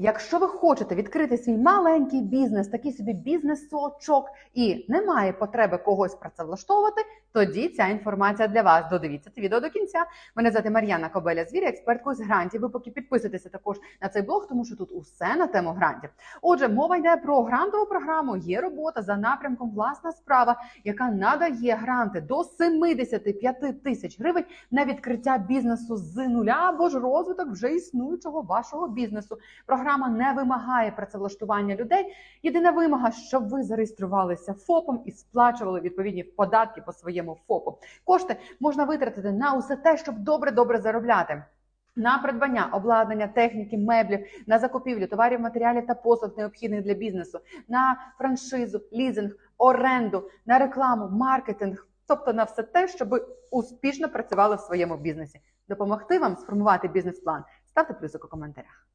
Якщо ви хочете відкрити свій маленький бізнес, такий собі бізнес-сочок, і немає потреби когось працевлаштовувати, тоді ця інформація для вас. Додивіться це відео до кінця. Мене звати Мар'яна Кобеля Звір, експерткою з грантів. Ви поки підписуйтеся також на цей блог, тому що тут усе на тему грантів. Отже, мова йде про грантову програму. Є робота за напрямком власна справа, яка надає гранти до 75 тисяч гривень на відкриття бізнесу з нуля або ж розвиток вже існуючого вашого бізнесу. Програма не вимагає працевлаштування людей. Єдина вимога, щоб ви зареєструвалися ФОПом і сплачували відповідні податки по своєму ФОПу. Кошти можна витратити на усе те, щоб добре добре заробляти. На придбання обладнання, техніки, меблів, на закупівлю товарів, матеріалів та послуг необхідних для бізнесу, на франшизу, лізинг, оренду, на рекламу, маркетинг, тобто на все те, щоб успішно працювали в своєму бізнесі. Допомогти вам сформувати бізнес-план. Ставте плюсик у коментарях.